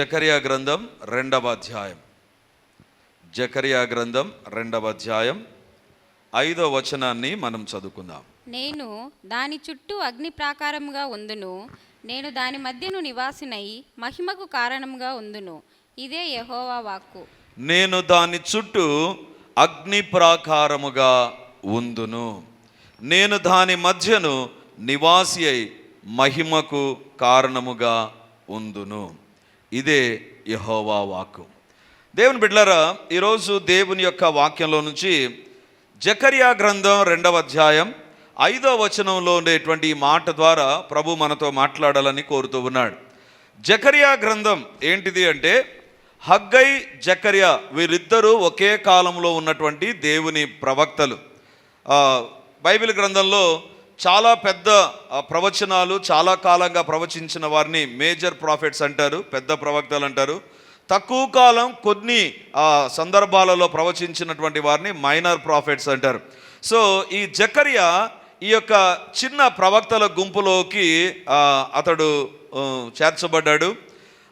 జకరియా గ్రంథం రెండవ అధ్యాయం. జకరియా గ్రంథం రెండవ అధ్యాయం ఐదో వచనాన్ని మనం చదువుకుందాం. నేను దాని చుట్టూ అగ్ని ప్రాకారముగా ఉందును నేను దాని మధ్యను నివాసినై మహిమకు కారణముగా ఉందును ఇదే యెహోవా వాక్కు. నేను దాని చుట్టూ అగ్ని ప్రాకారముగా ఉందును నేను దాని మధ్యను నివాసి అయి మహిమకు కారణముగా ఉందును. ఇదే యహోవా వాక్కు. దేవుని బిడ్డలారా ఈరోజు దేవుని యొక్క వాక్యంలో నుంచి జకరియా గ్రంథం రెండవ అధ్యాయం ఐదో వచనంలో ఉండేటువంటి ఈ మాట ద్వారా ప్రభు మనతో మాట్లాడాలని కోరుతూ ఉన్నాడు. జకరియా గ్రంథం ఏంటిది అంటే హగ్గై జకర్యా వీరిద్దరూ ఒకే కాలంలో ఉన్నటువంటి దేవుని ప్రవక్తలు. బైబిల్ గ్రంథంలో చాలా పెద్ద ప్రవచనాలు చాలా కాలంగా ప్రవచించిన వారిని మేజర్ ప్రాఫిట్స్ అంటారు పెద్ద ప్రవక్తలు అంటారు. తక్కువ కాలం కొన్ని ఆ, సందర్భాలలో ప్రవచించినటువంటి వారిని మైనర్ ప్రాఫిట్స్ అంటారు. సో ఈ జకరియా ఈ యొక్క చిన్న ప్రవక్తల గుంపులోకి అతడు చేర్చబడ్డాడు.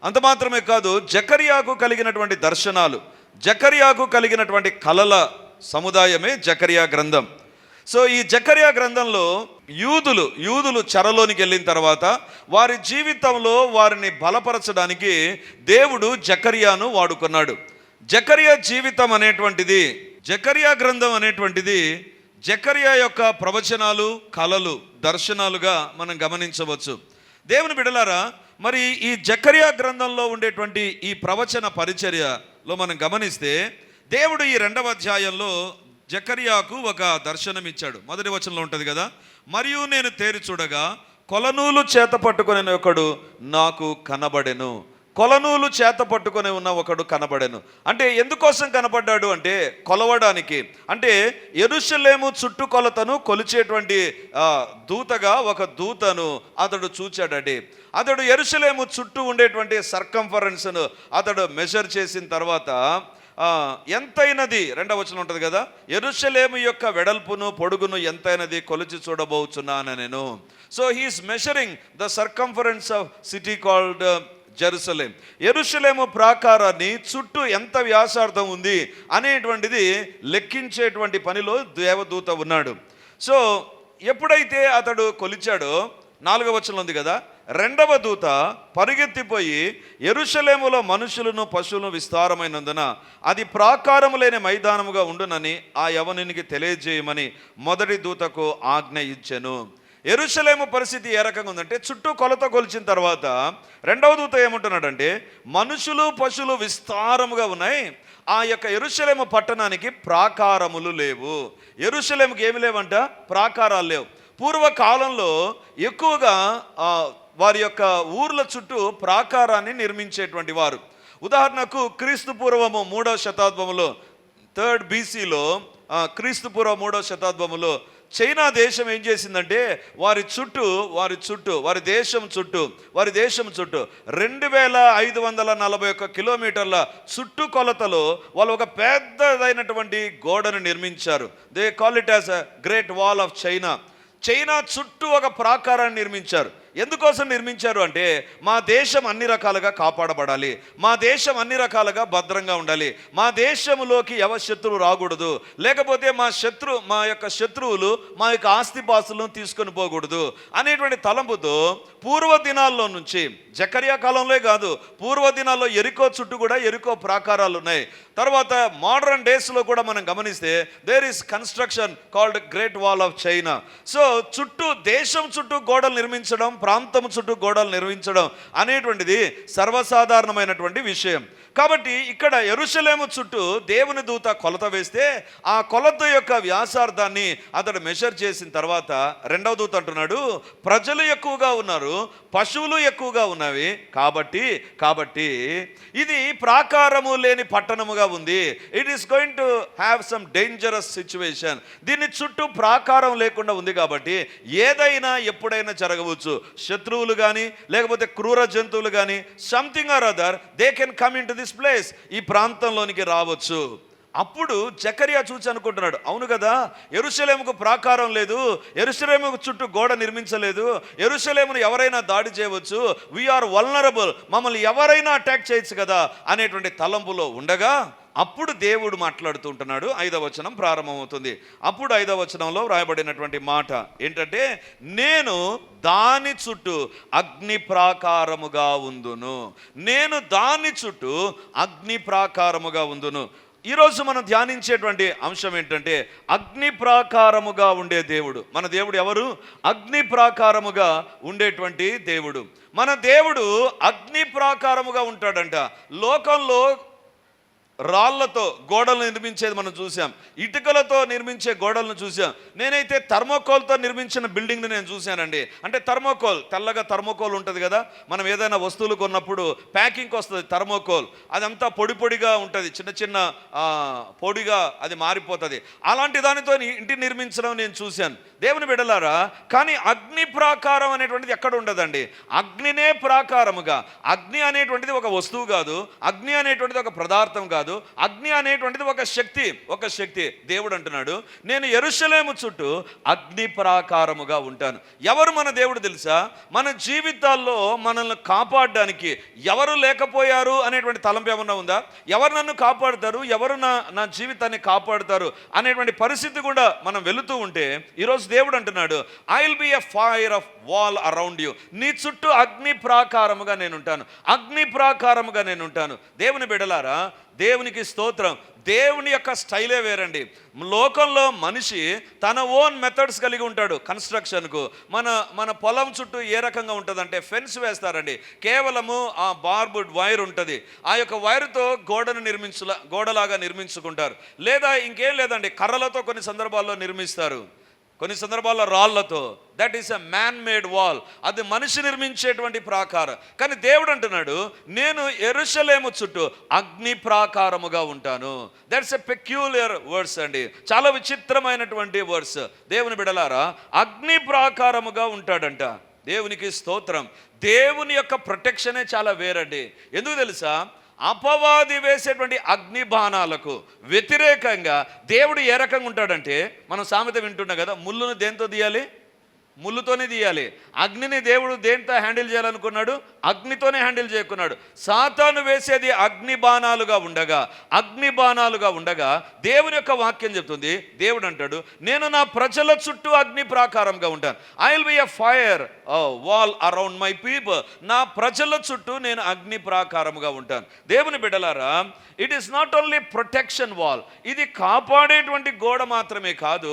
అంత మాత్రమే కాదు జకరియాకు కలిగినటువంటి దర్శనాలు జకరియాకు కలిగినటువంటి కలల సముదాయమే జకరియా గ్రంథం. సో ఈ జకరియా గ్రంథంలో యూదులు యూదులు చెరలోనికి వెళ్ళిన తర్వాత వారి జీవితంలో వారిని బలపరచడానికి దేవుడు జకరియాను వాడుకున్నాడు. జకర్యా జీవితం అనేటువంటిది జకరియా గ్రంథం అనేటువంటిది జకర్యా యొక్క ప్రవచనాలు కలలు దర్శనాలుగా మనం గమనించవచ్చు. దేవుని బిడలారా మరి ఈ జకరియా గ్రంథంలో ఉండేటువంటి ఈ ప్రవచన పరిచర్యలో మనం గమనిస్తే దేవుడు ఈ రెండవ అధ్యాయంలో జకరియాకు ఒక దర్శనం ఇచ్చాడు మొదటి వచనంలో ఉంటుంది కదా మరియు నేను తేరి చూడగా కొలనూలు చేత పట్టుకునే ఒకడు నాకు కనబడెను. కొలనూలు చేత పట్టుకొని ఉన్న ఒకడు కనబడెను. అంటే ఎందుకోసం కనబడ్డాడు అంటే కొలవడానికి. అంటే ఎరుషలేము చుట్టుకొలతను కొలిచేటువంటి దూతగా ఒక దూతను అతడు చూచాడండి అతడు ఎరుషలేము చుట్టూ ఉండేటువంటి సర్కంఫరెన్స్ను అతడు మెజర్ చేసిన తర్వాత ఎంతైనది? రెండవ వచనం ఉంటుంది కదా ఎరుషలేము యొక్క వెడల్పును పొడుగును ఎంతైనది కొలిచి చూడబోచున్నాను నేను. So he's measuring the circumference of city called Jerusalem ఎరుషలేము ప్రాకారాన్ని చుట్టూ ఎంత వ్యాసార్థం ఉంది? అనేటువంటిది లెక్కించేటువంటి పనిలో దేవదూత ఉన్నాడు. సో ఎప్పుడైతే అతడు కొలిచాడో నాలుగవ వచనం ఉంది కదా రెండవ దూత పరిగెత్తిపోయి ఎరుషలేములో మనుషులను పశువులను విస్తారమైనందున అది ప్రాకారము లేని మైదానముగా ఉండునని ఆ యవనునికి తెలియజేయమని మొదటి దూతకు ఆజ్ఞ ఇచ్చెను. ఎరుషలేము పరిస్థితి ఏ రకంగా ఉందంటే చుట్టూ కొలత కొలిచిన తర్వాత రెండవ దూత ఏమంటున్నాడంటే మనుషులు పశువులు విస్తారముగా ఉన్నాయి. ఆ యొక్క ఎరుషలేము పట్టణానికి ప్రాకారములు లేవు. ఎరుషలేముకి ఏమి లేవంట? ప్రాకారాలు లేవు. పూర్వకాలంలో ఎక్కువగా వారి యొక్క ఊర్ల చుట్టూ ప్రాకారాన్ని నిర్మించేటువంటి వారు. ఉదాహరణకు క్రీస్తు పూర్వము మూడవ శతాబ్దములో థర్డ్ బీసీలో క్రీస్తు పూర్వ మూడవ శతాబ్దములో చైనా దేశం ఏం చేసిందంటే వారి చుట్టూ వారి చుట్టూ వారి దేశం చుట్టూ వారి దేశం చుట్టూ రెండు వేల ఐదు వందల నలభై ఒక్క కిలోమీటర్ల చుట్టుకొలతలో వాళ్ళు ఒక పెద్దదైనటువంటి గోడను నిర్మించారు. They call it as a great wall of China China చుట్టూ ఒక ప్రాకారాన్ని నిర్మించారు. ఎందుకోసం నిర్మించారు అంటే మా దేశం అన్ని రకాలుగా కాపాడబడాలి మా దేశం అన్ని రకాలుగా భద్రంగా ఉండాలి మా దేశంలోకి ఎవ శత్రువు రాకూడదు లేకపోతే మా శత్రు మా యొక్క శత్రువులు మా యొక్క ఆస్తిపాస్తులను తీసుకొని పోకూడదు అనేటువంటి తలంపుతో పూర్వ దినాల్లో నుంచి జకరియా కాలంలో కాదు పూర్వ దినాల్లో ఎరికో చుట్టూ కూడా ఎరికో ప్రాకారాలు ఉన్నాయి. తర్వాత మోడర్న్ డేస్లో కూడా మనం గమనిస్తే there is construction called great wall of China so చుట్టూ దేశం చుట్టూ గోడలు నిర్మించడం ప్రాంతం చుట్టూ గోడలు నిర్మించడం అనేటువంటిది సర్వసాధారణమైనటువంటి విషయం. కాబట్టి ఇక్కడ ఎరుసలేము చుట్టూ దేవుని దూత కొలత వేస్తే ఆ కొలత యొక్క వ్యాసార్థాన్ని అతడు మెషర్ చేసిన తర్వాత రెండవ దూత అంటున్నాడు ప్రజలు ఎక్కువగా ఉన్నారు పశువులు ఎక్కువగా ఉన్నవి. కాబట్టి కాబట్టి ఇది ప్రాకారము లేని పట్టణముగా ఉంది. It is going to have some dangerous situation దీని చుట్టూ ప్రాకారం లేకుండా ఉంది కాబట్టి ఏదైనా ఎప్పుడైనా జరగవచ్చు. శత్రువులు కానీ లేకపోతే క్రూర జంతువులు కానీ something or other they can come in to this place ఈ ప్రాంతంలోనికి రావచ్చు. అప్పుడు జకరియా చూచి అనుకుంటున్నాడు అవును కదా ఎరుసలేముకు ప్రాకారం లేదు ఎరుసలేముకు చుట్టూ గోడ నిర్మించలేదు ఎరుసలేమును ఎవరైనా దాడి చేయవచ్చు వీఆర్ వల్నరబుల్ మమ్మల్ని ఎవరైనా అటాక్ చేయొచ్చు కదా అనేటువంటి తలంపులో ఉండగా అప్పుడు దేవుడు మాట్లాడుతూ ఉంటున్నాడు. ఐదవ వచనం ప్రారంభమవుతుంది. అప్పుడు ఐదవ వచనంలో వ్రాయబడినటువంటి మాట ఏంటంటే నేను దాని చుట్టూ అగ్ని ప్రాకారముగా ఉందును. నేను దాని చుట్టూ అగ్ని ప్రాకారముగా ఉందును. ఈరోజు మనం ధ్యానించేటువంటి అంశం ఏంటంటే అగ్ని ప్రాకారముగా ఉండే దేవుడు. మన దేవుడు ఎవరు? అగ్ని ప్రాకారముగా ఉండేటువంటి దేవుడు. మన దేవుడు అగ్ని ప్రాకారముగా ఉంటాడంట. లోకంలో రాళ్ళతో గోడలు నిర్మించేది మనం చూసాం ఇటుకలతో నిర్మించే గోడలను చూసాం నేనైతే థర్మోకోల్తో నిర్మించిన బిల్డింగ్ని నేను చూశానండి. అంటే థర్మోకోల్ తెల్లగా థర్మోకోల్ ఉంటుంది కదా? మనం ఏదైనా వస్తువులు కొన్నప్పుడు ప్యాకింగ్కి వస్తుంది థర్మోకోల్. అదంతా పొడి పొడిగా ఉంటుంది. చిన్న చిన్న పొడిగా అది మారిపోతుంది. అలాంటి దానితో ఇంటి నిర్మించడం నేను చూశాను. దేవుని బిడలారా కానీ అగ్ని ప్రాకారం అనేటువంటిది ఎక్కడ ఉండదండి? అగ్నినే ప్రాకారముగా. అగ్ని అనేటువంటిది ఒక వస్తువు కాదు. అగ్ని అనేటువంటిది ఒక పదార్థం కాదు. అగ్ని అనేటువంటిది ఒక శక్తి ఒక శక్తి. దేవుడు అంటున్నాడు నేను ఎరుసలేము చుట్టూ అగ్ని ప్రాకారముగా ఉంటాను. ఎవరు మన దేవుడు తెలుసా? మన జీవితాల్లో మనల్ని కాపాడడానికి ఎవరు లేకపోయారు అనేటువంటి తలంపు ఏమన్నా ఉందా? ఎవరు నన్ను కాపాడుతారు? ఎవరు నా నా జీవితాన్ని కాపాడుతారు? అనేటువంటి పరిస్థితి కూడా మనం వెళుతూ ఉంటే ఈరోజు దేవుడు అంటున్నాడు I will be a fire of wall around you నీ చుట్టూ అగ్ని ప్రాకారముగా నేను ఉంటాను. అగ్ని ప్రాకారముగా నేను ఉంటాను. దేవుని బిడలారా దేవునికి స్తోత్రం. దేవుని యొక్క స్టైలే వేరండి. లోకంలో మనిషి తన ఓన్ మెథడ్స్ కలిగి ఉంటాడు కన్స్ట్రక్షన్కు. మన మన పొలం చుట్టూ ఏ రకంగా ఉంటుందంటే ఫెన్స్ వేస్తారండి. కేవలము ఆ బార్బుడ్ వైర్ ఉంటుంది. ఆ యొక్క వైర్తో గోడను నిర్మించులా గోడలాగా నిర్మించుకుంటారు. లేదా ఇంకేం లేదండి కర్రలతో కొన్ని సందర్భాల్లో నిర్మిస్తారు. కొన్ని సందర్భాల్లో రాళ్ళతో that is a man made wall అది మనిషి నిర్మించేటువంటి ప్రాకారం. కానీ దేవుడు అంటున్నాడు నేను ఎరుషలేము చుట్టూ అగ్ని ప్రాకారముగా ఉంటాను. దట్స్ ఎ పెక్యులర్ వర్డ్స్ అండి. చాలా విచిత్రమైనటువంటి వర్డ్స్ దేవుని బిడలారా అగ్ని ప్రాకారముగా ఉంటాడంట. దేవునికి స్తోత్రం. దేవుని యొక్క ప్రొటెక్షనే చాలా వేరండి. ఎందుకు తెలుసా? అపవాది వేసేటువంటి అగ్ని బాణాలకు వ్యతిరేకంగా దేవుడు ఏ రకంగా ఉంటాడంటే మనం సామెత వింటున్నాం కదా ముళ్ళును దేంతో తీయాలి? ముళ్ళుతోనే తీయాలి. అగ్నిని దేవుడు దేంతో హ్యాండిల్ చేయాలనుకున్నాడు? అగ్నితోనే హ్యాండిల్ చేయకున్నాడు. సాతాను వేసేది అగ్ని బాణాలుగా ఉండగా అగ్ని బాణాలుగా ఉండగా దేవుని యొక్క వాక్యం చెప్తుంది. దేవుడు అంటాడు నేను నా ప్రజల చుట్టూ అగ్ని ప్రాకారంగా ఉంటాను. I will be a fire wall around my people నా ప్రజల చుట్టూ నేను అగ్ని ప్రాకారముగా ఉంటాను. దేవుని బిడ్డలారా it is not only protection wall ఇది కాపాడేటువంటి గోడ మాత్రమే కాదు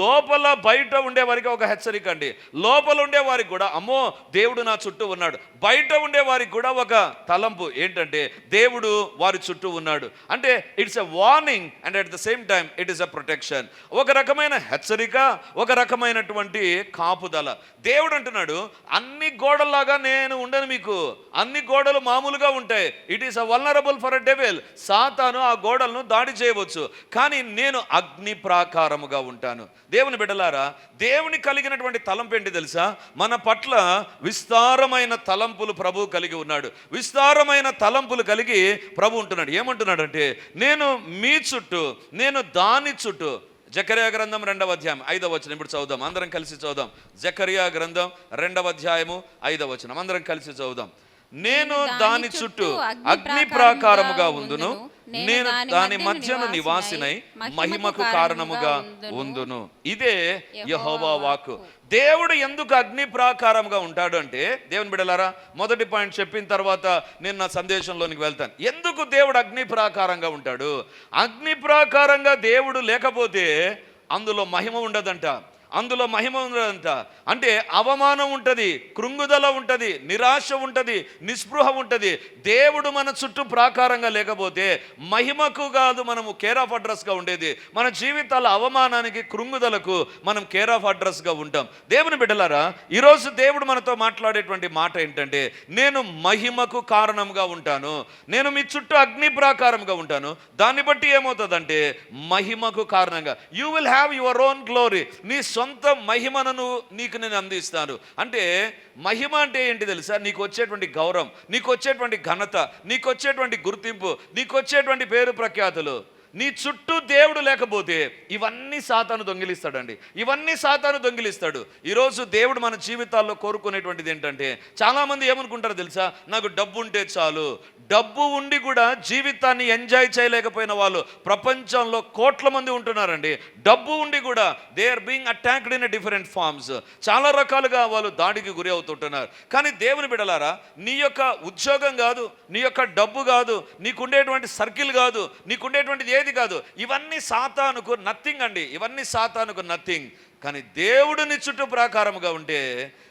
లోపల బయట ఉండే వారికి ఒక హెచ్చరిక అండి లోపల ఉండే వారికి కూడా అమ్మో దేవుడు నా చుట్టూ ఉన్నాడు. బయట ఉండే వారికి కూడా ఒక తలంపు. ఏంటంటే దేవుడు వారి చుట్టూ ఉన్నాడు. అంటే it's a warning and at the same time it is a protection ఒక రకమైన హెచ్చరిక ఒక రకమైనటువంటి కాపుదల. దేవుడు అంటున్నాడు అన్ని గోడల్లాగా నేను ఉండను మీకు. అన్ని గోడలు మామూలుగా ఉంటాయి. It is a vulnerable for a devil సాతాను ఆ గోడలను దాడి చేయవచ్చు. కానీ నేను అగ్ని ప్రాకారముగా ఉంటాను. దేవుని బిడ్డలారా దేవుని కలిగినటువంటి తలంపు ఏంటి తెలుసా? మన పట్ల విస్తారమైన తలంపులు ప్రభు కలిగి ఉన్నాడు. విస్తారమైన తలంపులు కలిగి ప్రభు ఉంటున్నాడు. ఏమంటున్నాడంటే నేను మీ చుట్టూ నేను దాని చుట్టూ జకరియా గ్రంథం రెండవ అధ్యాయం ఐదవ వచనం. ఇప్పుడు చదువుదాం. అందరం కలిసి చదువుదాం. జకరియా గ్రంథం రెండవ అధ్యాయము ఐదవ వచనం. అందరం కలిసి చదువుదాం. నేను దాని చుట్టూ అగ్ని ప్రాకారముగా ఉందును. నేను దాని మధ్యను నివాసినై మహిమకు కారణముగా ఉందును. ఇదే యహోవా వాక్కు. దేవుడు ఎందుకు అగ్ని ప్రాకారంగా ఉంటాడు అంటే దేవుని బిడలారా మొదటి పాయింట్ చెప్పిన తర్వాత నేను నా సందేశంలోనికి వెళ్తాను. ఎందుకు దేవుడు అగ్ని ప్రాకారంగా ఉంటాడు? అగ్ని ప్రాకారంగా దేవుడు లేకపోతే అందులో మహిమ ఉండదంట. అందులో మహిమ ఉండదంట అంటే అవమానం ఉంటుంది కృంగుదల ఉంటుంది నిరాశ ఉంటుంది నిస్పృహ ఉంటుంది. దేవుడు మన చుట్టూ ప్రాకారంగా లేకపోతే మహిమకు కాదు మనము కేర్ ఆఫ్ అడ్రస్గా ఉండేది. మన జీవితాల అవమానానికి కృంగుదలకు మనం కేర్ ఆఫ్ అడ్రస్గా ఉంటాం. దేవుని బిడ్డలారా ఈరోజు దేవుడు మనతో మాట్లాడేటువంటి మాట ఏంటంటే నేను మహిమకు కారణంగా ఉంటాను. నేను మీ చుట్టూ అగ్ని ప్రాకారంగా ఉంటాను. దాన్ని బట్టి ఏమవుతుందంటే మహిమకు కారణంగా. You will have your own glory నీ సొంత మహిమను నీకు నేను అందిస్తాను. అంటే మహిమ అంటే ఏంటి తెలుసా? నీకు వచ్చేటువంటి గౌరవం నీకు వచ్చేటువంటి ఘనత నీకు వచ్చేటువంటి గుర్తింపు నీకు వచ్చేటువంటి పేరు ప్రఖ్యాతులు. నీ చుట్టూ దేవుడు లేకపోతే ఇవన్నీ సాతాను దొంగిలిస్తాడండి. ఇవన్నీ సాతాను దొంగిలిస్తాడు. ఈరోజు దేవుడు మన జీవితాల్లో కోరుకునేటువంటిది ఏంటంటే చాలామంది ఏమనుకుంటారు తెలుసా? నాకు డబ్బు ఉంటే చాలు. డబ్బు ఉండి కూడా జీవితాన్ని ఎంజాయ్ చేయలేకపోయిన వాళ్ళు ప్రపంచంలో కోట్ల మంది ఉంటున్నారండి. డబ్బు ఉండి కూడా they are being attacked in different forms చాలా రకాలుగా వాళ్ళు దాడికి గురి అవుతుంటున్నారు. కానీ దేవుని బిడలారా నీ యొక్క ఉద్యోగం కాదు నీ యొక్క డబ్బు కాదు నీకుండేటువంటి సర్కిల్ కాదు నీకుండేటువంటిది ఏది కాదు ఇవన్నీ సాతానుకు నథింగ్ అండి. ఇవన్నీ సాతానుకు నథింగ్ కానీ దేవుడిని చుట్టూ ప్రాకారముగా ఉంటే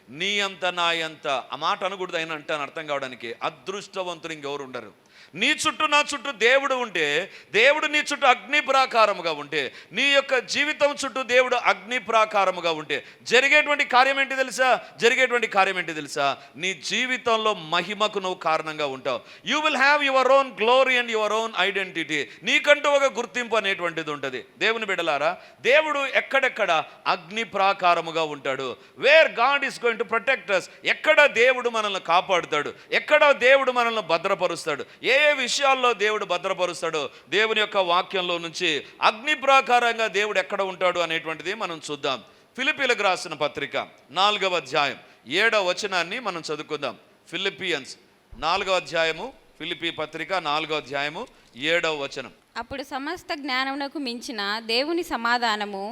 నీ అంత నా ఎంత ఆ మాట అనకూడదు అయినా అంటాను అర్థం కావడానికి. అదృష్టవంతులు ఇంకెవరు ఉండరు. నీ చుట్టూ నా చుట్టూ దేవుడు ఉంటే దేవుడు నీ చుట్టూ అగ్ని ప్రాకారముగా ఉంటే నీ యొక్క జీవితం చుట్టూ దేవుడు అగ్ని ప్రాకారముగా ఉంటే జరిగేటువంటి కార్యం ఏంటి తెలుసా? జరిగేటువంటి కార్యం ఏంటి తెలుసా? నీ జీవితంలో మహిమకు నువ్వు కారణంగా ఉంటావు. You will have your own glory and your own identity నీకంటూ ఒక గుర్తింపు అనేటువంటిది ఉంటుంది. దేవుని బిడలారా దేవుడు ఎక్కడెక్కడ అగ్ని ప్రాకారముగా ఉంటాడు? Where God is going to protect us ఎక్కడ దేవుడు మనల్ని కాపాడుతాడు? ఎక్కడ దేవుడు మనల్ని భద్రపరుస్తాడు? ఏ ఏ విషయాల్లో దేవుడు భద్రపరుస్తాడో దేవుని యొక్క వాక్యంలో నుంచి అగ్ని ప్రాకారంగా దేవుడు ఎక్కడ ఉంటాడు అనేటువంటిది మనం చూద్దాం. ఫిలిపీలకు రాసిన పత్రిక నాలుగవ అధ్యాయం ఏడవ వచనాన్ని మనం చదువుకుందాం. ఫిలిపియన్స్ నాలుగవ అధ్యాయము ఫిలిపి పత్రిక నాలుగవ అధ్యాయము ఏడవ వచనం. అప్పుడు సమస్త జ్ఞానమునకు మించిన దేవుని సమాధానము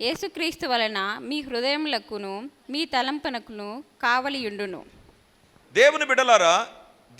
యేసుక్రీస్తు వలన మీ హృదయములకును మీ తలంపనకును కావలియుండును. దేవుని బిడలారా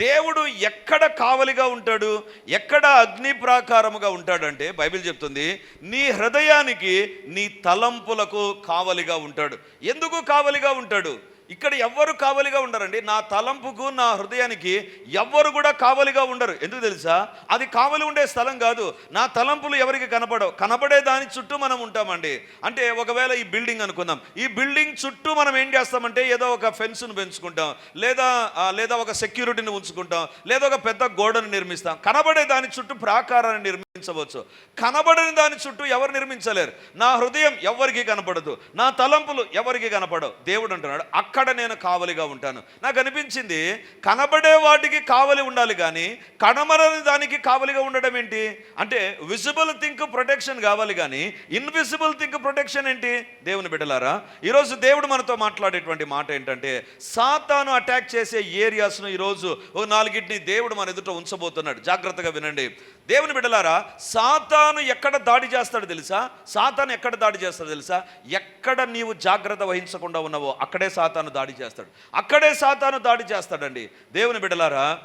దేవుడు ఎక్కడ కావలిగా ఉంటాడు ఎక్కడ అగ్ని ప్రాకారముగా ఉంటాడంటే బైబిల్ చెప్తుంది నీ హృదయానికి నీ తలంపులకు కావలిగా ఉంటాడు. ఎందుకు కావలిగా ఉంటాడు? ఇక్కడ ఎవ్వరు కావలిగా ఉండరండి. నా తలంపుకు నా హృదయానికి ఎవ్వరు కూడా కావలిగా ఉండరు. ఎందుకు తెలుసా? అది కావలి ఉండే స్థలం కాదు. నా తలంపులు ఎవరికి కనపడవు. కనపడే దాని చుట్టూ మనం ఉంటామండి. అంటే ఒకవేళ ఈ బిల్డింగ్ అనుకుందాం. ఈ బిల్డింగ్ చుట్టూ మనం ఏం చేస్తామంటే ఏదో ఒక ఫెన్స్ను పెంచుకుంటాం. లేదా లేదా ఒక సెక్యూరిటీని ఉంచుకుంటాం. లేదా ఒక పెద్ద గోడను నిర్మిస్తాం. కనబడే దాని చుట్టూ ప్రాకారాన్ని నిర్మించవచ్చు. కనబడని దాని చుట్టూ ఎవరు నిర్మించలేరు. నా హృదయం ఎవరికి కనపడదు. నా తలంపులు ఎవరికి కనపడవు. దేవుడు అంటున్నాడు అక్కడ నేను కావలిగా ఉంటాను. నాకు అనిపించింది కనబడే వాటికి కావలి ఉండాలి కానీ కనబడని దానికి కావలిగా ఉండడం ఏంటి? అంటే విజిబుల్ థింక్ ప్రొటెక్షన్ కావాలి కానీ ఇన్విజిబుల్ థింక్ ప్రొటెక్షన్ ఏంటి? దేవుని బిడ్డలారా ఈరోజు దేవుడు మనతో మాట్లాడేటువంటి మాట ఏంటంటే సాతాను అటాక్ చేసే ఏరియాస్ను ఈరోజు ఒక నాలుగిటిని దేవుడు మన ఎదుట ఉంచబోతున్నాడు. జాగ్రత్తగా వినండి. దేవుని బిడ్డలారా సాతాను ఎక్కడ దాడి చేస్తాడు తెలుసా? సాతాను ఎక్కడ దాడి చేస్తాడు తెలుసా? ఎక్కడ నీవు జాగ్రత్త వహించకుండా ఉన్నావో అక్కడే సాతాను దాడి చేస్తాడు. అక్కడే సాతాను దాడి చేస్తాడండి. దేవుని బిడలారా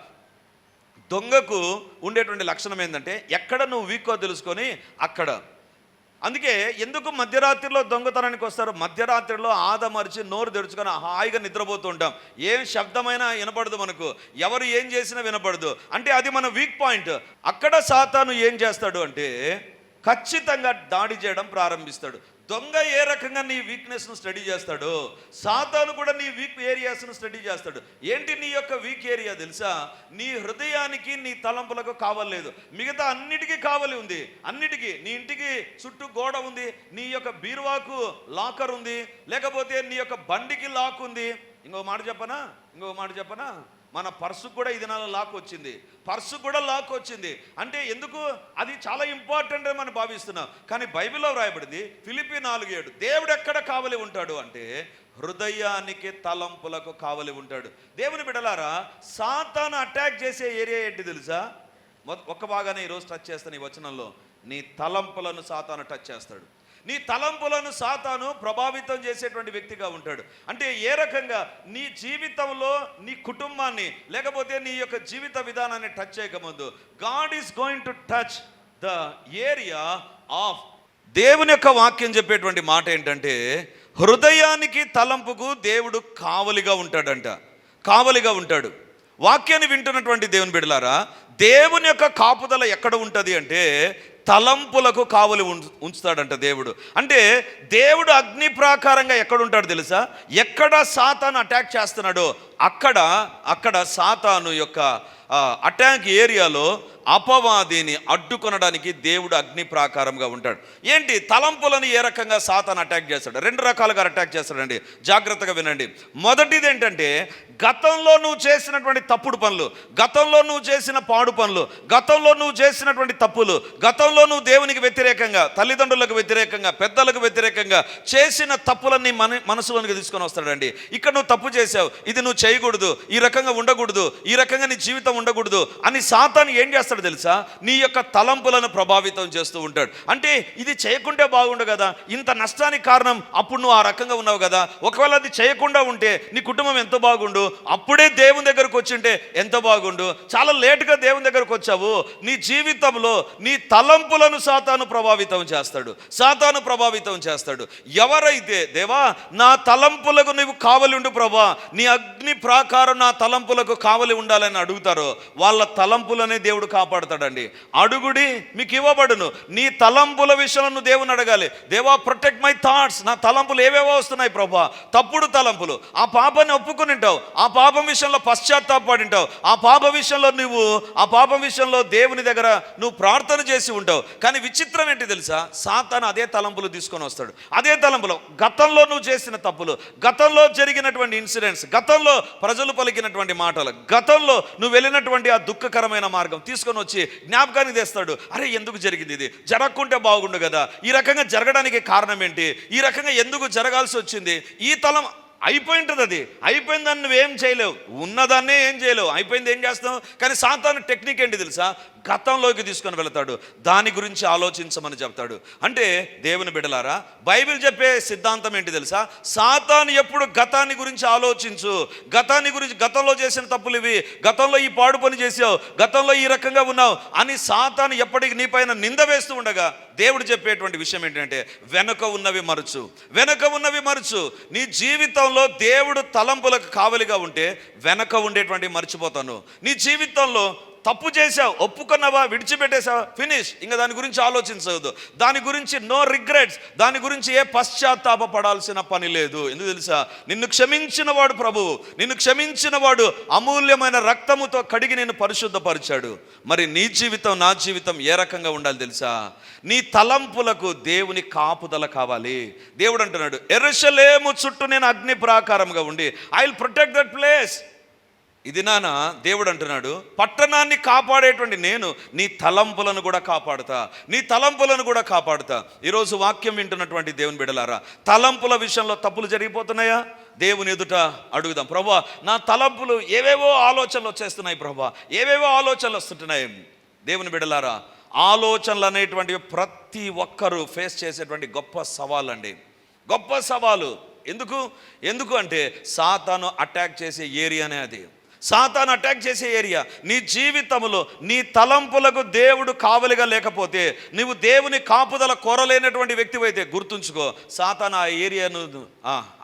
దొంగకు ఉండేటువంటి లక్షణం ఏంటంటే ఎక్కడ నువ్వు వీకో తెలుసుకొని అక్కడ అందుకే ఎందుకు మధ్యరాత్రిలో దొంగతనానికి వస్తారు? మధ్యరాత్రిలో ఆదమరిచి నోరు తెరుచుకొని హాయిగా నిద్రపోతూ ఉంటాం. ఏం శబ్దమైనా వినపడదు మనకు. ఎవరు ఏం చేసినా వినపడదు. అంటే అది మన వీక్ పాయింట్ అక్కడ సాతాను ఏం చేస్తాడు అంటే ఖచ్చితంగా దాడి చేయడం ప్రారంభిస్తాడు. దొంగ ఏ రకంగా నీ వీక్నెస్ను స్టడీ చేస్తాడు సాతాను కూడా నీ వీక్ ఏరియాస్ను స్టడీ చేస్తాడు. ఏంటి నీ యొక్క వీక్ ఏరియా తెలుసా? నీ హృదయానికి నీ తలంపులకు కావలేదు మిగతా అన్నిటికీ కావలి ఉంది. అన్నిటికీ నీ ఇంటికి చుట్టూ గోడ ఉంది నీ యొక్క బీరువాకు లాకర్ ఉంది లేకపోతే నీ యొక్క బండికి లాక్ ఉంది. ఇంకో మాట చెప్పనా? ఇంకో మాట చెప్పనా? మన పర్సు కూడా ఈ దినాల్లో లాక్ వచ్చింది. పర్సు కూడా లాక్ వచ్చింది. అంటే ఎందుకు? అది చాలా ఇంపార్టెంట్ అని మనం భావిస్తున్నాం. కానీ బైబిల్లో వ్రాయబడింది ఫిలిపి నాలుగు ఏడు దేవుడు ఎక్కడ కావలి ఉంటాడు? అంటే హృదయానికి తలంపులకు కావలి ఉంటాడు. దేవుని బిడలారా సాతాను అటాక్ చేసే ఏరియా ఏంటి తెలుసా? ఒక ఒక్క బాగానే ఈరోజు టచ్ చేస్తాను ఈ వచనంలో. నీ తలంపులను సాతాను టచ్ చేస్తాడు. నీ తలంపులను సాతాను ప్రభావితం చేసేటువంటి వ్యక్తిగా ఉంటాడు. అంటే ఏ రకంగా నీ జీవితంలో నీ కుటుంబాన్ని లేకపోతే నీ యొక్క జీవిత విధానాన్ని టచ్ చేయకముందు God is going to touch the area of దేవుని యొక్క వాక్యం చెప్పేటువంటి మాట ఏంటంటే హృదయానికి తలంపుకు దేవుడు కావలిగా ఉంటాడంట. కావలిగా ఉంటాడు. వాక్యాన్ని వింటున్నటువంటి దేవుని బిడలారా దేవుని యొక్క కాపుదల ఎక్కడ ఉంటుంది అంటే తలంపులకు కావలి ఉంచుతాడంట దేవుడు. అంటే దేవుడు అగ్ని ప్రాకారంగా ఎక్కడుంటాడు తెలుసా? ఎక్కడ సాతాను అటాక్ చేస్తున్నాడో అక్కడ అక్కడ సాతాను యొక్క అటాక్ ఏరియాలో అపవాదిని అడ్డుకొనడానికి దేవుడు అగ్ని ప్రాకారంగా ఉంటాడు. ఏంటి? తలంపులను ఏ రకంగా సాతాన్ అటాక్ చేస్తాడు? రెండు రకాలుగా అటాక్ చేస్తాడండి. జాగ్రత్తగా వినండి. మొదటిది ఏంటంటే గతంలో నువ్వు చేసినటువంటి తప్పుడు పనులు గతంలో నువ్వు చేసిన పాడు పనులు గతంలో నువ్వు చేసినటువంటి తప్పులు గతంలో నువ్వు దేవునికి వ్యతిరేకంగా తల్లిదండ్రులకు వ్యతిరేకంగా పెద్దలకు వ్యతిరేకంగా చేసిన తప్పులన్నీ మన మనసులోనికి తీసుకొని వస్తాడండి. ఇక్కడ నువ్వు తప్పు చేసావు ఇది నువ్వు చేయకూడదు. ఈ రకంగా ఉండకూడదు. ఈ రకంగా నీ జీవితం ఉండకూడదు అని సాతాను ఏం చేస్తాడు తెలుసా? నీ యొక్క తలంపులను ప్రభావితం చేస్తూ ఉంటాడు. అంటే ఇది చేయకుంటే బాగుండు కదా? ఇంత నష్టానికి కారణం అప్పుడు నువ్వు ఆ రకంగా ఉన్నావు కదా? ఒకవేళ అది చేయకుండా ఉంటే నీ కుటుంబం ఎంత బాగుండు? అప్పుడే దేవుని దగ్గరకు వచ్చింటే ఎంత బాగుండు? చాలా లేటుగా దేవుని దగ్గరకు వచ్చావు. నీ జీవితంలో నీ తలంపులను సాతాను ప్రభావితం చేస్తాడు. సాతాను ప్రభావితం చేస్తాడు. ఎవరైతే దేవా నా తలంపులకు నువ్వు కావలి ఉండు ప్రభా నీ అగ్ని ప్రాకారం నా తలంపులకు కావలి ఉండాలని అడుగుతారో వాళ్ళ తలంపులనే దేవుడు కాపాడుతాడండి. అడుగుడి మీకు ఇవ్వబడును. నీ తలంపుల విషయంలో నువ్వు దేవుని అడగాలి. దేవా ప్రొటెక్ట్ మై థాట్స్ నా తలంపులు ఏవేవో వస్తున్నాయి ప్రభా. తప్పుడు తలంపులు. ఆ పాపాన్ని ఒప్పుకుని ఉంటావు ఆ పాపం విషయంలో పశ్చాత్తాపడి ఉంటావు ఆ పాప విషయంలో నువ్వు ఆ పాపం విషయంలో దేవుని దగ్గర నువ్వు ప్రార్థన చేసి ఉంటావు. కానీ విచిత్రం ఏంటి తెలుసా? సాతాను అదే తలంపులు తీసుకొని వస్తాడు. అదే తలంపులు. గతంలో నువ్వు చేసిన తప్పులు గతంలో జరిగినటువంటి ఇన్సిడెంట్స్ గతంలో ప్రజలు పలికినటువంటి మాటలు గతంలో నువ్వు వెళ్ళినటువంటి ఆ దుఃఖకరమైన మార్గం తీసుకొని వచ్చి జ్ఞాపకానికి తెస్తాడు. అరే ఎందుకు జరిగింది ఇది? జరగకుంటే బాగుండు కదా. ఈ రకంగా జరగడానికి కారణం ఏంటి? ఈ రకంగా ఎందుకు జరగాల్సి వచ్చింది? ఈ తలం అయిపోయింటుంది అది. అయిపోయిందని నువ్వేం చేయలేవు. ఉన్నదాన్నే ఏం చేయలేవు. అయిపోయింది ఏం చేస్తావు? కానీ సాతాను టెక్నిక్ ఏంటి తెలుసా? గతంలోకి తీసుకొని వెళతాడు. దాని గురించి ఆలోచించమని చెప్తాడు. అంటే దేవుని బిడలారా బైబిల్ చెప్పే సిద్ధాంతం ఏంటి తెలుసా? సాతాను ఎప్పుడు గతాన్ని గురించి ఆలోచించు. గతాన్ని గురించి గతంలో చేసిన తప్పులు ఇవి. గతంలో ఈ పాడు పని చేసావు. గతంలో ఈ రకంగా ఉన్నావు అని సాతాను ఎప్పటికి నీపైన నింద వేస్తూ ఉండగా దేవుడు చెప్పేటువంటి విషయం ఏంటంటే వెనుక ఉన్నవి మరచు. వెనుక ఉన్నవి మరచు. నీ జీవితంలో దేవుడు తలంపులకు కావలిగా ఉంటే వెనక ఉండేటువంటి మర్చిపోతాను. నీ జీవితంలో తప్పు చేసావు ఒప్పుకున్నావా విడిచిపెట్టేసావా ఫినిష్ ఇంకా దాని గురించి ఆలోచించవద్దు. దాని గురించి నో రిగ్రెట్స్ దాని గురించి ఏ పశ్చాత్తాప పడాల్సిన పని లేదు. ఎందుకు తెలుసా? నిన్ను క్షమించిన వాడు ప్రభువు. నిన్ను క్షమించిన వాడు అమూల్యమైన రక్తముతో కడిగి నిన్ను పరిశుద్ధపరిచాడు. మరి నీ జీవితం నా జీవితం ఏ రకంగా ఉండాలి తెలుసా? నీ తలంపులకు దేవుని కాపుదల కావాలి. దేవుడు అంటున్నాడు ఎర్రశలేము చుట్టూ నేను అగ్ని ప్రాకారంగా ఉండి I will protect that place ఇది నాన్న దేవుడు అంటున్నాడు పట్టణాన్ని కాపాడేటువంటి నేను నీ తలంపులను కూడా కాపాడుతా నీ తలంపులను కూడా కాపాడుతా. ఈరోజు వాక్యం వింటున్నటువంటి దేవుని బిడలారా తలంపుల విషయంలో తప్పులు జరిగిపోతున్నాయా? దేవుని ఎదుట అడుగుదాం ప్రభా నా తలంపులు ఏవేవో ఆలోచనలు వచ్చేస్తున్నాయి ప్రభా ఏవేవో ఆలోచనలు వస్తుంటున్నాయి. దేవుని బిడలారా ఆలోచనలు అనేటువంటివి ప్రతి ఒక్కరూ ఫేస్ చేసేటువంటి గొప్ప సవాల్ అండి గొప్ప సవాలు. ఎందుకు? ఎందుకు అంటే సాతాను అటాక్ చేసే ఏరియానే అది. సాతాన్ అటాక్ చేసే ఏరియా నీ జీవితంలో నీ తలంపులకు దేవుడు కావలిగా లేకపోతే నువ్వు దేవుని కాపుదల కొరలేనటువంటి వ్యక్తివైతే గుర్తుంచుకో సాతాన్ ఆ ఏరియాను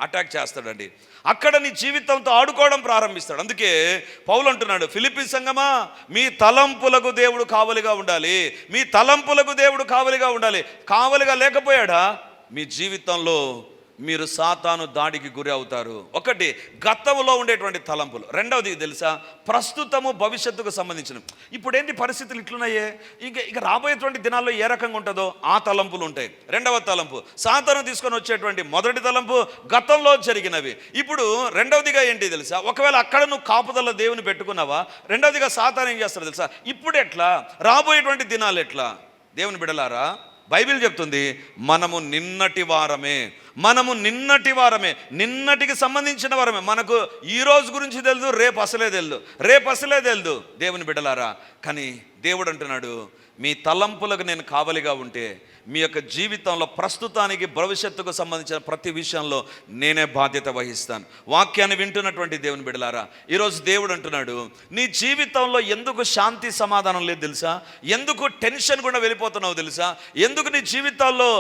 అటాక్ చేస్తాడండి. అక్కడ నీ జీవితంతో ఆడుకోవడం ప్రారంభిస్తాడు. అందుకే పౌలు అంటున్నాడు ఫిలిపి సంగమా మీ తలంపులకు దేవుడు కావలిగా ఉండాలి. మీ తలంపులకు దేవుడు కావలిగా ఉండాలి. కావలిగా లేకపోయాడా? మీ జీవితంలో మీరు సాతాను దాడికి గురి అవుతారు. ఒకటి గతంలో ఉండేటువంటి తలంపులు. రెండవది తెలుసా? ప్రస్తుతము భవిష్యత్తుకు సంబంధించిన ఇప్పుడు ఏంటి పరిస్థితులు ఇట్లున్నాయే? ఇంకా ఇక రాబోయేటువంటి దినాల్లో ఏ రకంగా ఉంటుందో ఆ తలంపులు ఉంటాయి. రెండవ తలంపు సాతాను తీసుకొని వచ్చేటువంటి మొదటి తలంపు గతంలో జరిగినవి. ఇప్పుడు రెండవదిగా ఏంటి తెలుసా? ఒకవేళ అక్కడ నువ్వు కాపుదల దేవుని పెట్టుకున్నావా? రెండవదిగా సాతాను ఏం చేస్తాడు తెలుసా? ఇప్పుడు ఎట్లా? రాబోయేటువంటి దినాలు ఎట్లా? దేవుని బిడలారా బైబిల్ చెప్తుంది మనము నిన్నటి వారమే. మనము నిన్నటి వారమే. నిన్నటికి సంబంధించిన వారమే. మనకు ఈ రోజు గురించి తెలుదు రేపు అసలే తెలుదు. రేపు అసలే తెలుదు. దేవుని బిడ్డలారా కానీ దేవుడు అంటున్నాడు మీ తలంపులకు నేను కావలిగా ఉంటే మీ యొక్క జీవితంలో ప్రస్తుతానికి భవిష్యత్తుకు సంబంధించిన ప్రతి విషయంలో నేనే బాధ్యత వహిస్తాను. వాక్యాన్ని వింటున్నటువంటి దేవుని బిడలారా ఈరోజు దేవుడు అంటున్నాడు నీ జీవితంలో ఎందుకు శాంతి సమాధానం లేదు తెలుసా? ఎందుకు టెన్షన్ కూడా వెళ్ళిపోతున్నావు తెలుసా? ఎందుకు నీ జీవితాల్లో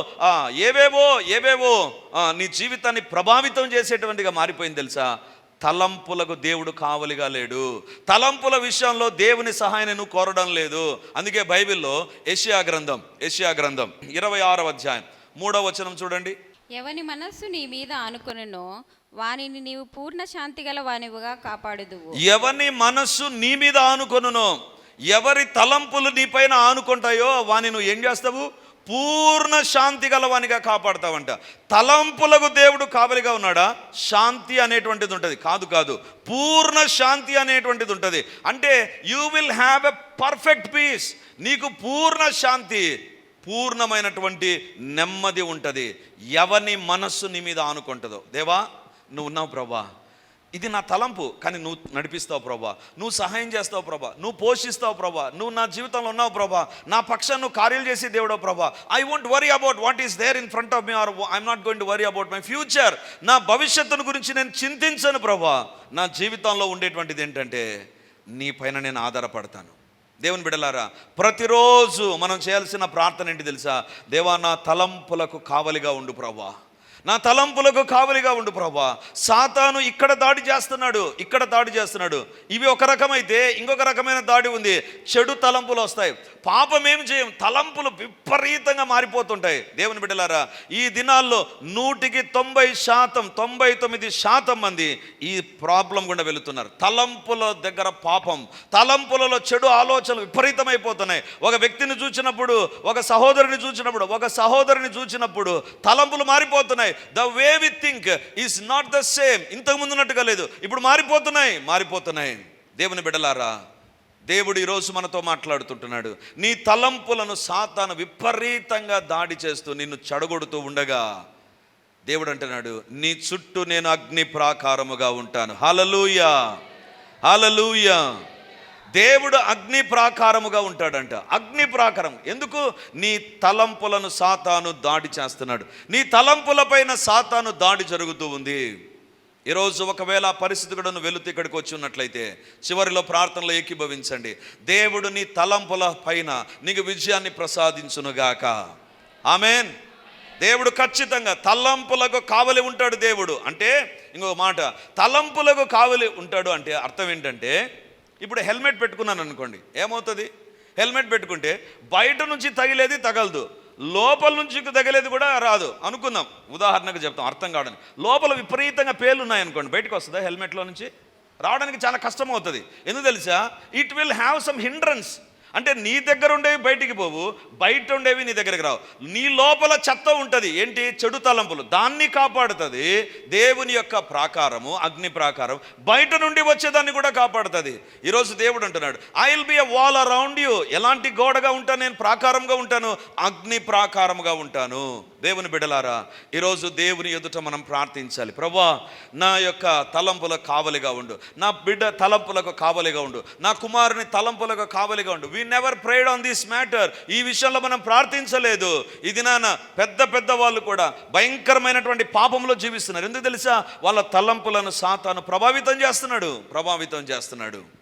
ఏవేవో ఏవేవో నీ జీవితాన్ని ప్రభావితం చేసేటువంటిగా మారిపోయింది తెలుసా? తలంపులకు దేవుడు కావలిగా లేడు. తలంపుల విషయంలో దేవుని సహాయాన్ని నువ్వు కోరడం లేదు. అందుకే బైబిల్లో ఏషియా గ్రంథం ఏషియా గ్రంథం ఇరవై ఆరవ అధ్యాయం మూడవ వచనం చూడండి. ఎవని మనస్సు నీ మీద ఆనుకొనునో వానిని నీవు పూర్ణ శాంతి గల వానివిగా కాపాడుదువు. ఎవని మనస్సు నీ మీద ఆనుకొనునో ఎవరి తలంపులు నీపైన ఆనుకుంటాయో వాని నువ్వు ఏం చేస్తావు? పూర్ణ శాంతి గలవానిగా కాపాడతావంట. తలంపులకు దేవుడు కావలిగా ఉన్నాడా? శాంతి అనేటువంటిది ఉంటుంది. కాదు కాదు. పూర్ణ శాంతి అనేటువంటిది ఉంటుంది. అంటే you will have a perfect peace నీకు పూర్ణ శాంతి పూర్ణమైనటువంటి నెమ్మది ఉంటుంది. ఎవని మనస్సు నీ మీద ఆనుకుంటుందో. దేవా నువ్వు ఉన్నావు ప్రభా ఇది నా తలంపు కానీ నువ్వు నడిపిస్తావు ప్రభా. నువ్వు సహాయం చేస్తావు ప్రభా. నువ్వు పోషిస్తావు ప్రభా. నువ్వు నా జీవితంలో ఉన్నావు ప్రభా. నా పక్షాన్ని నువ్వు కార్యాలు చేసి దేవుడో ప్రభా. I won't worry about what is there in front of me or I'm not going to worry about my future నా భవిష్యత్తును గురించి నేను చింతించను ప్రభా. నా జీవితంలో ఉండేటువంటిది ఏంటంటే నీ పైన నేను ఆధారపడతాను. దేవుని బిడలారా ప్రతిరోజు మనం చేయాల్సిన ప్రార్థన ఏంటి తెలుసా? దేవా నా తలంపులకు కావలిగా ఉండు ప్రభా. నా తలంపులకు కావలిగా ఉండు ప్రభా. సాతాను ఇక్కడ దాడి చేస్తున్నాడు ఇక్కడ దాడి చేస్తున్నాడు. ఇవి ఒక రకమైతే ఇంకొక రకమైన దాడి ఉంది. చెడు తలంపులు వస్తాయి. పాపం ఏం చేయం? తలంపులు విపరీతంగా మారిపోతుంటాయి. దేవుని బిడ్డలారా ఈ దినాల్లో నూటికి తొంభై శాతం తొంభై తొమ్మిది శాతం మంది ఈ ప్రాబ్లం గుండా వెళుతున్నారు. తలంపుల దగ్గర పాపం తలంపులలో చెడు ఆలోచనలు విపరీతమైపోతున్నాయి. ఒక వ్యక్తిని చూసినప్పుడు ఒక సహోదరుని చూసినప్పుడు ఒక సహోదరుని చూసినప్పుడు తలంపులు మారిపోతున్నాయి. The way we think is not the same ఇంతకు ముందున్నట్టుగా లేదు. ఇప్పుడు మారిపోతున్నాయి. మారిపోతున్నాయి. దేవుని బిడ్డలారా దేవుడు ఈరోజు మనతో మాట్లాడుతుంటున్నాడు. నీ తలంపులను సాతాను విపరీతంగా దాడి చేస్తూ నిన్ను చెడగొడుతూ ఉండగా దేవుడు అంటున్నాడు నీ చుట్టూ నేను అగ్ని ప్రాకారముగా ఉంటాను. హలలుయా హలలుయా దేవుడు అగ్ని ప్రాకారముగా ఉంటాడంట. అగ్ని ప్రాకారం. ఎందుకు? నీ తలంపులను సాతాను దాడి చేస్తున్నాడు. నీ తలంపులపైన సాతాను దాడి జరుగుతూ ఉంది. ఈరోజు ఒకవేళ పరిస్థితి కూడా నువ్వు వెళుతూ ఇక్కడికి వచ్చి ఉన్నట్లయితే చివరిలో ప్రార్థనలో ఏకీభవించండి. దేవుడు నీ తలంపుల పైన నీకు విజయాన్ని ప్రసాదించునుగాక. ఆమెన్. దేవుడు ఖచ్చితంగా తలంపులకు కావలి ఉంటాడు దేవుడు. అంటే ఇంకొక మాట తలంపులకు కావలి ఉంటాడు అంటే అర్థం ఏంటంటే ఇప్పుడు హెల్మెట్ పెట్టుకున్నాను అనుకోండి. ఏమవుతుంది? హెల్మెట్ పెట్టుకుంటే బయట నుంచి తగిలేది తగలదు. లోపల నుంచి తగిలేది కూడా రాదు. అనుకుందాం. ఉదాహరణకు చెప్తాం. అర్థం కావడానికి. లోపల విపరీతంగా పేర్లు ఉన్నాయనుకోండి. బయటకు వస్తుందా హెల్మెట్లో నుంచి? రావడానికి చాలా కష్టం అవుతుంది ఎందుకు తెలుసా? It will have some hindrance. అంటే నీ దగ్గర ఉండేవి బయటికి పోవు బయట ఉండేవి నీ దగ్గరికి రావు. నీ లోపల చెత్త ఉంటుంది. ఏంటి? చెడు తలంపులు. దాన్ని కాపాడుతుంది దేవుని యొక్క ప్రాకారము అగ్ని ప్రాకారం. బయట నుండి వచ్చేదాన్ని కూడా కాపాడుతుంది. ఈరోజు దేవుడు అంటున్నాడు I will be a wall around you ఎలాంటి గోడగా ఉంటాను నేను ప్రాకారంగా ఉంటాను అగ్ని ప్రాకారముగా ఉంటాను. దేవుని బిడలారా ఈరోజు దేవుని ఎదుట మనం ప్రార్థించాలి. ప్రభా నా యొక్క తలంపులకు కావలిగా ఉండు. నా బిడ్డ తలంపులకు కావలిగా ఉండు. నా కుమారుని తలంపులకు కావలిగా ఉండు. We never prayed on this matter ఈ విషయంలో మనం ప్రార్థించలేదు. ఇది నాన్న పెద్ద పెద్ద వాళ్ళు కూడా భయంకరమైనటువంటి పాపంలో జీవిస్తున్నారు. ఎందుకు తెలుసా? వాళ్ళ తలంపులను సాతాను ప్రభావితం చేస్తున్నాడు. ప్రభావితం చేస్తున్నాడు.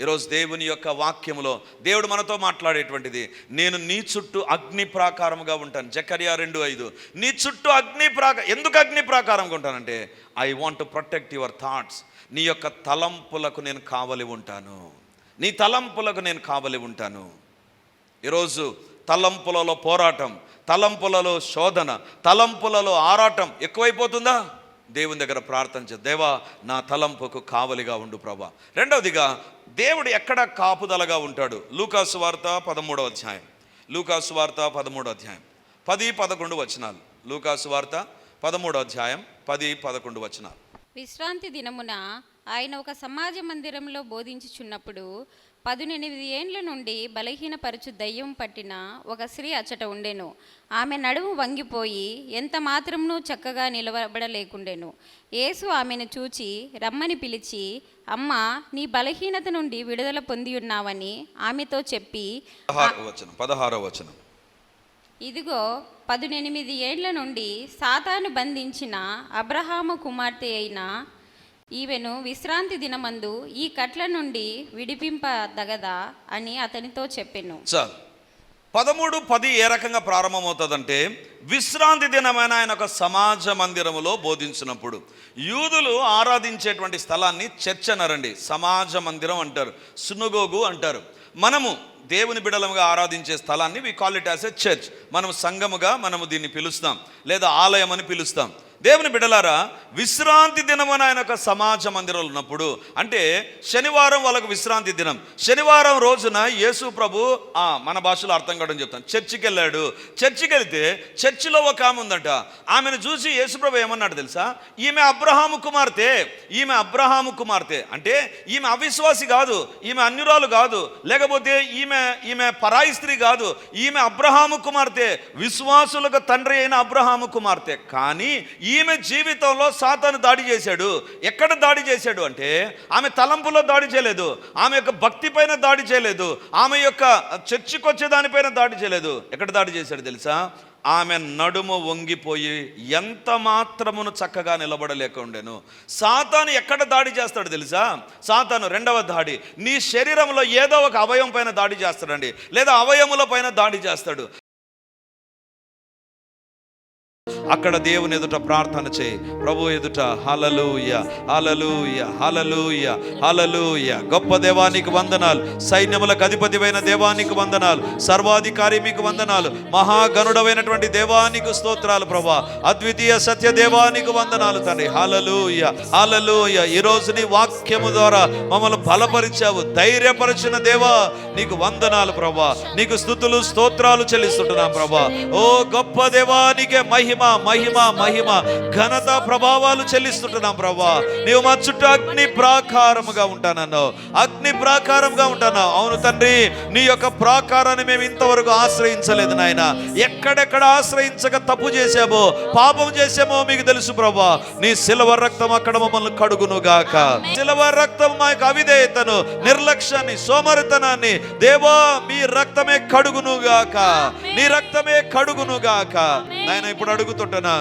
ఈరోజు దేవుని యొక్క వాక్యములో దేవుడు మనతో మాట్లాడేటువంటిది నేను నీ చుట్టూ అగ్ని ప్రాకారముగా ఉంటాను. జకరియా రెండు ఐదు నీ చుట్టూ అగ్ని ప్రాక ఎందుకు అగ్ని ప్రాకారంగా ఉంటానంటే I want to protect your thoughts నీ యొక్క తలంపులకు నేను కావలి ఉంటాను. నీ తలంపులకు నేను కావలి ఉంటాను. ఈరోజు తలంపులలో పోరాటం తలంపులలో శోధన తలంపులలో ఆరాటం ఎక్కువైపోతుందా? దేవుని దగ్గర ప్రార్థన చే దేవా నా తలంపుకు కావలిగా ఉండు ప్రభా. రెండవదిగా దేవుడు ఎక్కడ కాపుదలగా ఉంటాడు. లూకాసు వార్త పదమూడవ అధ్యాయం. లూకాసు వార్త పదమూడో అధ్యాయం. పది పదకొండు వచనాలు. లూకాసు వార్త పదమూడో అధ్యాయం పది పదకొండు వచనాలు. విశ్రాంతి దినమున ఆయన ఒక సమాజ మందిరంలో బోధించుచున్నప్పుడు పదునెనిమిది ఏండ్ల నుండి బలహీనపరచు దయ్యం పట్టిన ఒక స్త్రీ అచ్చట ఉండెను. ఆమె నడుము వంగిపోయి ఎంత మాత్రమును చక్కగా నిలబడలేకుండెను. యేసు ఆమెను చూచి రమ్మని పిలిచి అమ్మ నీ బలహీనత నుండి విడుదల పొంది ఉన్నావని ఆమెతో చెప్పి వచనం పదహారవ వచనం. ఇదిగో పదునెనిమిది ఏండ్ల నుండి సాతాను బంధించిన అబ్రహాము కుమార్తె అయిన ఈవెను విశ్రాంతి దినమందు ఈ కట్ల నుండి విడిపింపదగదా అని అతనితో చెప్పాను. చాలు. పదమూడు పది ఏ రకంగా ప్రారంభమవుతుందంటే విశ్రాంతి దినమైన ఆయన ఒక సమాజ మందిరములో బోధించినప్పుడు యూదులు ఆరాధించేటువంటి స్థలాన్ని చర్చ్ అనరండి సమాజ మందిరం అంటారు సునుగోగు అంటారు. మనము దేవుని బిడలముగా ఆరాధించే స్థలాన్ని we call it as a church మనం సంఘముగా మనము దీన్ని పిలుస్తాం. లేదా ఆలయం అని పిలుస్తాం. దేవుని బిడలారా విశ్రాంతి దినం అని ఆయన ఒక సమాజ మందిరంలో ఉన్నప్పుడు అంటే శనివారం వాళ్ళకు విశ్రాంతి దినం. శనివారం రోజున యేసు ప్రభు ఆ, మన భాషలో అర్థం కావడం చెప్తాను. చర్చికి వెళ్ళాడు చర్చికి వెళ్తే చర్చిలో ఒక ఆమె ఉందంట. ఆమెను చూసి యేసు ప్రభు ఏమన్నాడు తెలుసా? ఈమె అబ్రహాము కుమార్తె. ఈమె అబ్రహాము కుమార్తె. అంటే ఈమె అవిశ్వాసి కాదు. ఈమె అన్యురాలు కాదు. లేకపోతే ఈమె ఈమె పరాయి స్త్రీ కాదు. ఈమె అబ్రహాము కుమార్తె. విశ్వాసులకు తండ్రి అయిన అబ్రహాము కుమార్తె. కానీ ఈమె జీవితంలో సాతాను దాడి చేశాడు. ఎక్కడ దాడి చేశాడు అంటే ఆమె తలంపులో దాడి చేయలేదు. ఆమె యొక్క భక్తి పైన దాడి చేయలేదు. ఆమె యొక్క చర్చికి వచ్చే దానిపైన దాడి చేయలేదు. ఎక్కడ దాడి చేశాడు తెలుసా? ఆమె నడుము వంగిపోయి ఎంత మాత్రమును చక్కగా నిలబడలేకుండెను సాతాను ఎక్కడ దాడి చేస్తాడు తెలుసా? సాతాను రెండవ దాడి. నీ శరీరంలో ఏదో ఒక అవయవం పైన దాడి చేస్తాడండి. లేదా అవయముల పైన దాడి చేస్తాడు. అక్కడ దేవుని ఎదుట ప్రార్థన చేయి. ప్రభు ఎదుట హలలుయ హలలుయ హలలుయ హలలుయ గొప్ప దేవానికి వందనాలు. సైన్యములకు అధిపతివైన దేవానికి వందనాలు. సర్వాధికారి మీకు వందనాలు. మహాగనుడమైనటువంటి దేవానికి స్తోత్రాలు ప్రభా. అద్వితీయ సత్య దేవానికి వందనాలు తండ్రి. హలలుయ హలలుయ ఈ నీ వాక్యము ద్వారా మమ్మల్ని బలపరిచావు. ధైర్యపరిచిన దేవా నీకు వందనాలు ప్రభా. నీకు స్థుతులు స్తోత్రాలు చెల్లిస్తుంటున్నాం ప్రభా. ఓ గొప్ప దేవానికే మహిమ. మహిమ మహిమ. ఘనత ప్రభావాలు చెల్లిస్తుంటున్నాం ప్రభా నీవు మా చుట్టూ అగ్ని ప్రాకారముగా ఉంటానన్నావు. అగ్ని ప్రాకారంగా ఉంటాను అవును తండ్రి నీ యొక్క ప్రాకారాన్ని మేము ఇంతవరకు ఆశ్రయించలేదు నాయన. ఎక్కడెక్కడ ఆశ్రయించక తప్పు చేశామో పాపం చేసామో మీకు తెలుసు ప్రభా నీ సిల్వర్ రక్తం అక్కడ మమ్మల్ని కడుగును గాక సిల్వర్ రక్తం మా యొక్క అవిధేయతను నిర్లక్ష్యాన్ని సోమరితనాన్ని దేవా మీ రక్తమే కడుగును గాక నీ రక్తమే కడుగును గాక నాయన ఇప్పుడు అడుగుతుంటున్నా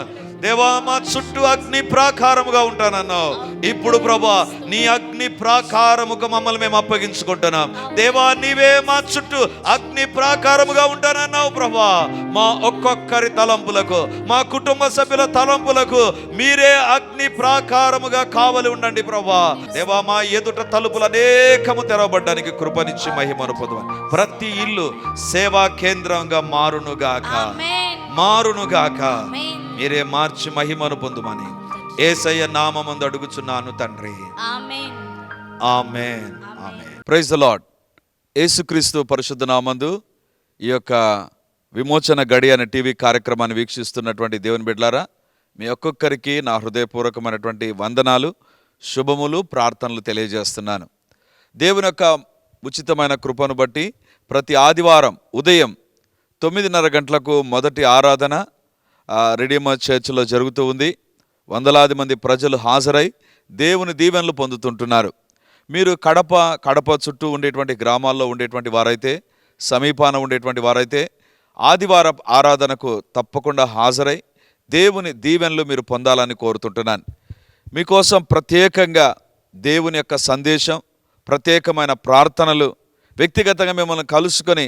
దేవా మా చుట్టూ అగ్ని ప్రాకారముగా ఉంటానన్నావు. ఇప్పుడు ప్రభా నీ అగ్ని ప్రాకారముగా మమ్మల్ని మేము అప్పగించుకుంటున్నాం. దేవా నీవే మా చుట్టూ అగ్ని ప్రాకారముగా ఉంటానన్నావు ప్రభా. మా ఒక్కొక్కరి తలంపులకు మా కుటుంబ సభ్యుల తలంపులకు మీరే అగ్ని ప్రాకారముగా కావలి ఉండండి ప్రభా. దేవా మా ఎదుట తలుపులు అనేకము తెరవబడ్డానికి కృపనిచ్చి మహిమను పొందమని ప్రతి ఇల్లు సేవా కేంద్రంగా మారునుగాక. మారునుగాక మీరే మార్చి మహిమను పొందుమని ఏసయ్య నామమందు అడుగుచున్నాను తండ్రి. Amen. Amen. Amen. Praise the Lord యేసుక్రీస్తు పరిశుద్ధ నామందు ఈ యొక్క విమోచన గడి అనే టీవీ కార్యక్రమాన్ని వీక్షిస్తున్నటువంటి దేవుని బిడ్లారా మీ ఒక్కొక్కరికి నా హృదయపూర్వకమైనటువంటి వందనాలు శుభములు ప్రార్థనలు తెలియజేస్తున్నాను. దేవుని యొక్క ఉచితమైన కృపను బట్టి ప్రతి ఆదివారం ఉదయం తొమ్మిదిన్నర గంటలకు మొదటి ఆరాధన ఆ, రెడీమర్ చర్చిలో జరుగుతూ ఉంది. వందలాది మంది ప్రజలు హాజరై దేవుని దీవెనలు పొందుతుంటున్నారు. మీరు కడప కడప చుట్టూ ఉండేటువంటి గ్రామాల్లో ఉండేటువంటి వారైతే సమీపాన ఉండేటువంటి వారైతే ఆదివారం ఆరాధనకు తప్పకుండా హాజరై దేవుని దీవెనలు మీరు పొందాలని కోరుతుంటున్నాను. మీకోసం ప్రత్యేకంగా దేవుని యొక్క సందేశం ప్రత్యేకమైన ప్రార్థనలు వ్యక్తిగతంగా మిమ్మల్ని కలుసుకొని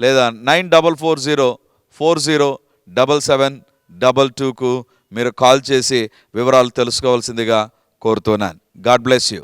లేదా nine double four zero four zero double seven double టూకు మీరు కాల్ చేసి వివరాలు తెలుసుకోవాల్సిందిగా కోరుతున్నాను. God bless you.